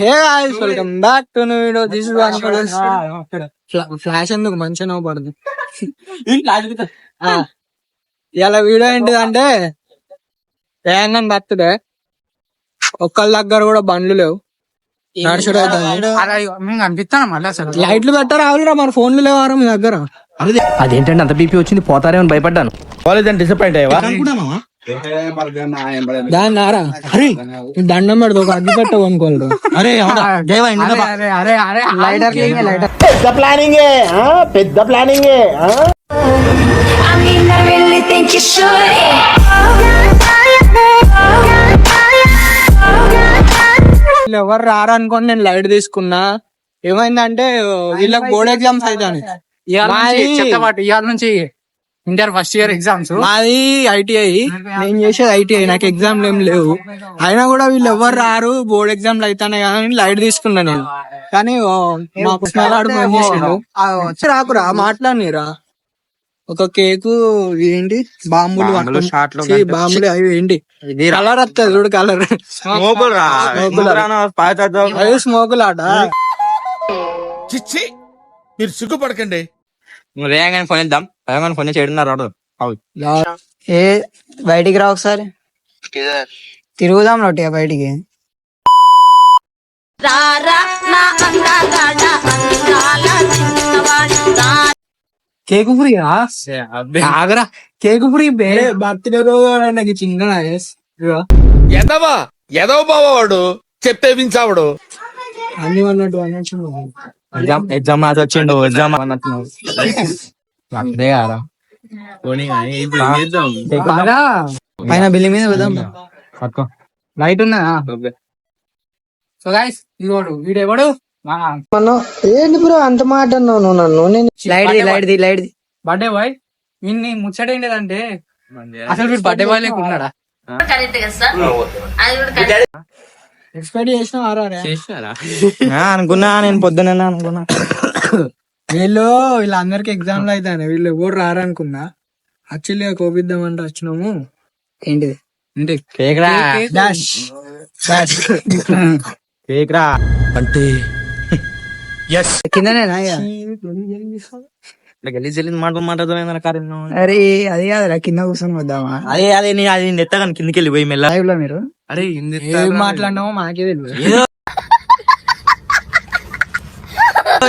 Hey guys welcome back to new video this is one flash ఎందుకు? మంచిగా పడుతుంది ఇలా వీడియో ఏంటిదంటే తెలంగాణ బర్త్డే ఒక్కళ్ళ దగ్గర కూడా బండ్లు లేవు. నడుచుడు అవుతుంది. అనిపిస్తాను మళ్ళీ అసలు? లైట్లు పెట్టారు ఆవులురా మన ఫోన్లు లేవారా మీ దగ్గర. అదేంటంటే అంత బీపీ వచ్చింది? పోతారేమని భయపడ్డాను. కాలేజ్ డిసప్పాయింట్ అయ్యవా? దాని నారా? అరే దండం పెడతా ఒక అగ్గి పెట్టవు అనుకోలేదు అరే అరే అరే అరే అరే లైటర్ లైటర్ పెద్ద ప్లానింగే పెద్ద ప్లానింగే ఎవరు రారు అనుకోని నేను లైట్ తీసుకున్నా. ఏమైందంటే వీళ్ళకి బోర్డ్ ఎగ్జామ్స్ అవుతాయి ఇవాళ నుంచి ఇంటర్ ఫస్ట్ ఇయర్ ఎగ్జామ్స్ మాది ఐటీఐ నేను చేసేది ఐటీఐ నాకు ఎగ్జామ్లు ఏం లేవు. అయినా కూడా వీళ్ళు ఎవరు రారు? బోర్డ్ ఎగ్జామ్లు అవుతానే కానీ లైట్ తీసుకున్నా నేను. కానీ మా వచ్చి రాకురా. మాట్లాడినిరా. ఒక కేకు ఏంటి బాంబులు బాంబులు, అవి ఏంటి? కలర్ వస్తుంది చూడు కలర్. స్మోకులు ఆట చిచ్చి మీరు సిగ్గుపడకండి. రేగానే ఫోన్ ఇద్దాం రేగానే ఫోన్ చేయడం రాడు ఏ బయటికి రా ఒకసారి. తిరుగుదాం రొట్టిగా బయటికి. కేకు ఫ్రీ ఆగరా. కేకు ఫ్రీ బే. బర్త్డే రోజు నాకు చిన్న ఎదవా? ఎదవ బావాడు చెప్తే వించావుడు. అన్ని అన్నట్టు అన్నట్టు ఎగ్జామ్ రాసి వచ్చిండు ఎగ్జామ్ అన్నట్టున్నావు కారా పైన బిల్లి మీద పోదాం పట్టుకో. లైట్ ఉన్నదా సో గైస్ ఇదిగోడు వీడెవడు మా ఏంటి బ్రో అంత మాట అన్నావు నువ్వు నన్ను? నేను light the light the light the. Birthday boy వీన్ని ముచ్చట ఏంటిదంటే అసలు వీడు బర్త్డే బాయ్ లేక ఉన్నాడా ఎక్స్పెక్ట్ చేసిన అనుకున్నా నేను పొద్దున అనుకున్నా. వీళ్ళు వీళ్ళందరికి ఎగ్జామ్లు అవుతాయి వీళ్ళు ఎవరు రారనుకున్నా యాక్చువల్లీ కోపిద్దామంటే వచ్చినాము. ఏంటిది? అంటే కేక్ రా డాష్ డాష్ కేక్ రా అంటే కిందనేనా ఇక? గలీజ్ గలీజ్ మాటలు మాట్లాడుతున్నా కార్యం అరే అది కాదురా కింద కూర్చొని వద్దామా? అదే అదే నీ అది నెత్తగాని కిందికి వెళ్ళి పోయి మెల్ల లైవ్లో మీరు? అరే ఏం మాట్లాడినామో మాకే తెలియదు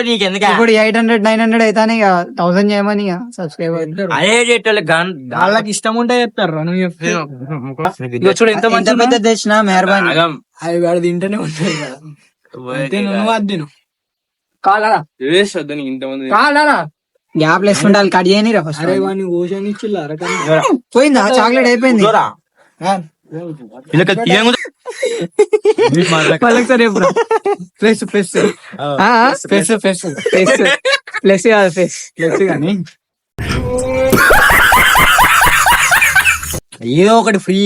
నీకెందుక? ఇప్పుడు ఎయిట్ హండ్రెడ్ నైన్ హండ్రెడ్ అయితే ఇక థౌసండ్ చేయమని ఇక సబ్స్క్రైబర్ అదే చేయాలి గన్ వాళ్ళకి ఇష్టం ఉంటే చెప్తారు రా, నువ్వు చెప్తే. ఇదిగో చూడు ఎంత ఎంత పెద్ద తెచ్చినా మెహర్బానీ. అవి వాడు తింటేనే ఉంటాయి కదా. అంతే నువ్వు అది తిను. కాలరా కాలరా గ్యాప్ వేసుకుంటే వాళ్ళు కట్ చేయని రా ఫస్ట్ అరే వాడిని ఓషన్ ఇచ్చిల్లారా కానీ పోయిందా? చాక్లెట్ అయిపోయింది. చూడరా వీళ్ళకి ఏముంది వాళ్ళకి సరే plus plus plus plus plus plus కాదు ప్లస్ ప్లస్ కానీ ఏదో ఒకటి ఫ్రీ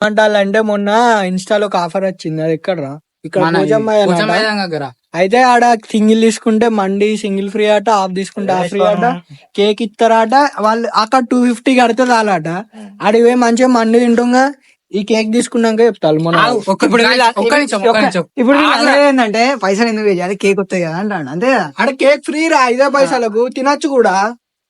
అంటే మొన్న ఇన్స్టాలో ఒక ఆఫర్ వచ్చింది అది ఎక్కడరా ఇక్కడ దగ్గర అయితే ఆడ సింగిల్ తీసుకుంటే మండి సింగిల్ ఫ్రీ ఆట హాఫ్ తీసుకుంటే హాఫ్ ఫ్రీ ఆట కేక్ ఇస్తారట వాళ్ళు అక్కడ టూ ఫిఫ్టీ కడితే చాలట. పోయి మంచిగా మండి తింటుంగా ఈ కేక్ తీసుకున్నాక చెప్తారు మన ఇప్పుడు ఏంటంటే పైసలు ఎందుకు వేయాలి? కేక్ వస్తాయి కదా అంటాడు. అంతే ఆడ కేక్ ఫ్రీ రా ఐదే పైసలకు తినచ్చు కూడా.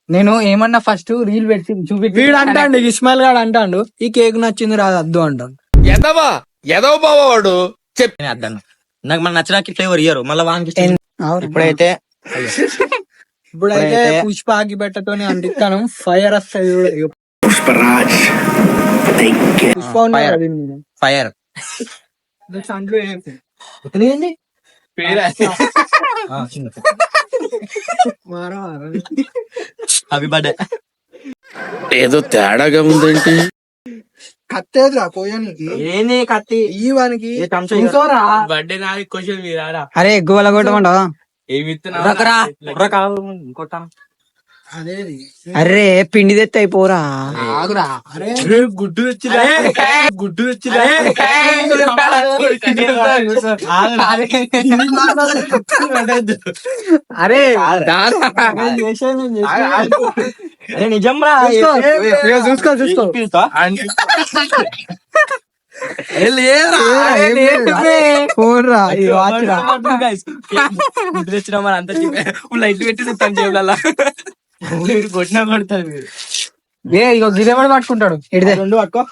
నేను ఏమన్నా ఫస్ట్ రీల్ పెట్టి చూపి వీడు అంటాడు ఇస్మాయిల్ గాడు అంటాడు ఈ కేక్ నచ్చింది రాదు అద్దు అంటాడు. ఎదవా? ఎదవ బావాడు? చెప్. అద్దాను నాకు మన నచ్చిన ఫ్లేవర్ ఇయ్యరు. మళ్ళీ వానికి. ఇప్పుడైతే ఇప్పుడైతే పుష్ప అగ్గిపెట్టతోని అంటిస్తాను ఫైర్ వస్తుంది చూడు. ఇగో పుష్ప ఉన్నాయి Fire. కదా దీని మీద. ఫైర్ బర్త్డే ఏదో తేడాగా ఉందేంటి? కత్తేదిరా కోయనికి ఏంది కత్తి? ఈ వానికి ఏ తమ్సా కూర్చోరా. అరే ఎక్కువ. అదేది. అరే పిండి తెత్తే అయిపోరా. ఆగురా. అరే. గుడ్డు వచ్చిరా గుడ్డు వచ్చిరా అరే. అరే నిజం రా చూసుకో చూసుకో. తెచ్చిన మరి అంత లైట్ పెట్టి చూస్తాను జేబులలో మీరు కొట్టినా కొడతారు మీరు. ఏ ఇగో గిరేవాడు పట్టుకుంటాడు? ఇడిదే. రెండు పట్టుకో.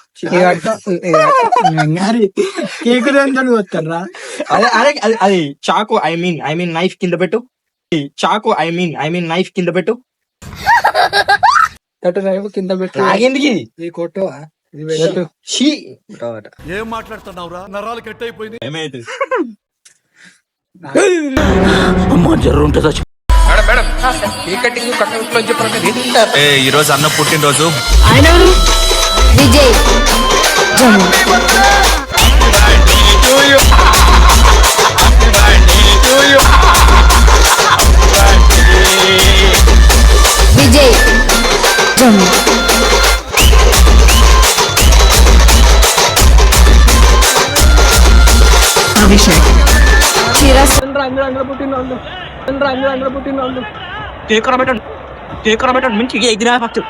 కేక్ వస్తారా అదే అది- అది చాకు I mean I mean knife కింద పెట్టు. చాకు I mean I mean knife కింద పెట్టు. రైపు కింద పెట్టు. ఈ కొట్టు ఏం మాట్లాడుతున్నావురా? నరాలు కట్ అయిపోయింది ఏమైతుంది ఈ రోజు అన్న పుట్టినరోజు. విజయ్. జమ్ము. విజయ్ అభిషేక్ చిరస్ కేక్ పెట్టండి. కేక్ పెట్టండి. మంచి ఎగిరా ఫస్ట్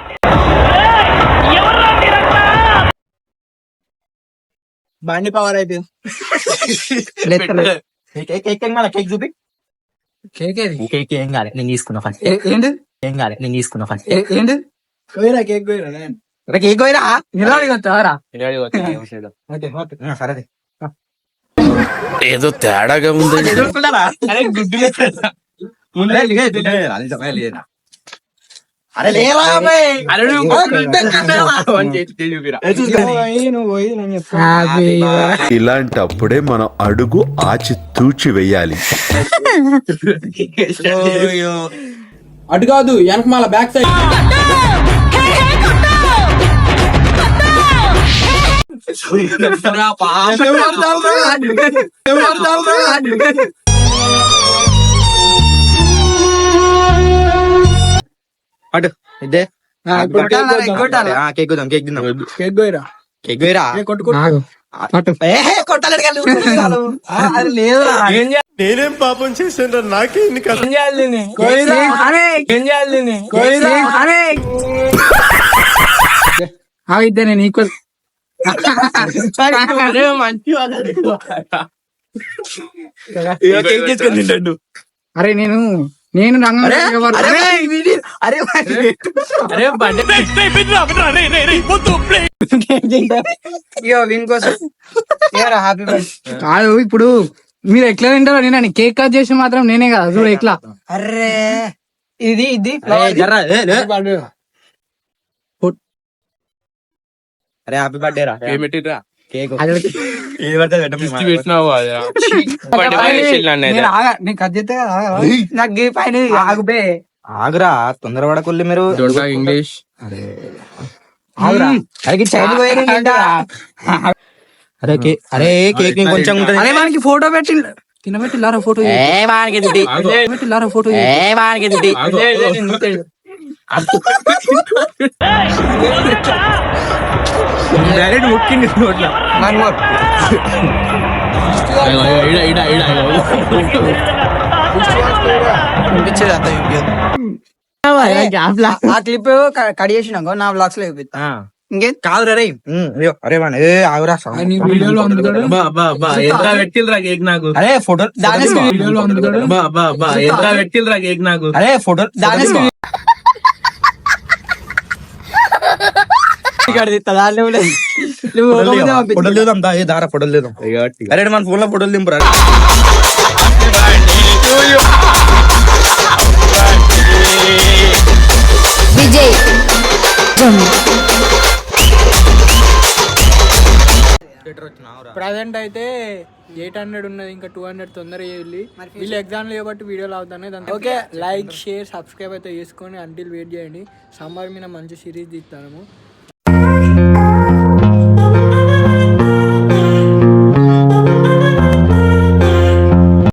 బండి పవర్ అయిపోయింది. కేక్ కేక్ మన కేక్ చూపి. కేక్ ఏది? కేక్ ఏం కాలే నేను తీసుకున్నా ఫస్ట్. ఏ- ఏంటి ఏం కాలే నేను తీసుకున్నా ఫస్ట్. ఏ- ఏంటి కోయిరా కేక్ కోయిరా కేక్ పోయిరా? నిలబడి వచ్చావరా సరే ఏదో తేడాగా చెప్తా ఇలాంటప్పుడే మనం అడుగు ఆచి తూచి వెయ్యాలి అటు కాదు వెనక మళ్ళీ బ్యాక్ సైడ్ అటు. ఇదే. కేక్ వద్దాం కేక్ తిందాం. కేక్ కోయిరా కేక్ లేదురా. నేనేం పాపం చేశాను నాకే ఇన్ని కష్టం కోయిరా అరే. ఏం చేయాలి నేను ఈక్వల్ మంచి అరే నేను నేను అరే అరే అరే, అరే అరే కాదు ఇప్పుడు మీరు ఎట్లా తింటారో నేను కేక్ కట్ చేసి మాత్రం నేనే కదా. చూడు ఎట్లా? అర్రే. ఇది ఇది అరే, హ్యాపీ బర్త్డే రా ఏమిటిరా కేక్ ఏది పడితే. పెట్టినావు నేను కట్ చేస్తే? నాకు పైన ఆగురా తొందరపడకొల్లి మీరు ఇంగ్లీష్ ఆగురా అరే చైన్ అరే కే అరే కేక్ ఉంటది అరే మనకి ఫోటో పెట్టి తినబెట్టి లారా ఫోటో పెట్టి లారా ఫోటో డైరెక్ట్ ముక్కింది నోట్ల ఆ క్లిప్ కట్ చేసినాకో నా బ్లాగ్స్లో చూపిస్తా. ఇంకేం? కాదు రే అరే వాడు ఏ ఆగురా పెట్టిల్రా కేక్ నాకు. అరే ఫోటో దాని వీడియోలో అందుతాడు బా బా బా ఎంత పెట్టిల్రా కేక్ నాకు. అరే ఫోటో దాని దాంట్లో ఉండదు. నువ్వు ఒక ముందే పంపించు. ఫోటోలు దా ఏ దారా ఫోటోలు అరే మన ఫోన్లో ఫోటోలు దింపురా. విజయ్. జమ్ము ప్రజెంట్ అయితే ఎయిట్ హండ్రెడ్ ఉన్నది ఇంకా టూ హండ్రెడ్ తొందరగా వెళ్ళి వీళ్ళు ఎగ్జామ్లు చేయబట్టి వీడియోలు అవుతాయి దాని ఓకే లైక్ షేర్ సబ్స్క్రైబ్ అయితే చేసుకొని అంటిల్ వెయిట్ చేయండి. సమ్మర్ మీద మంచి సిరీస్ తీస్తాము.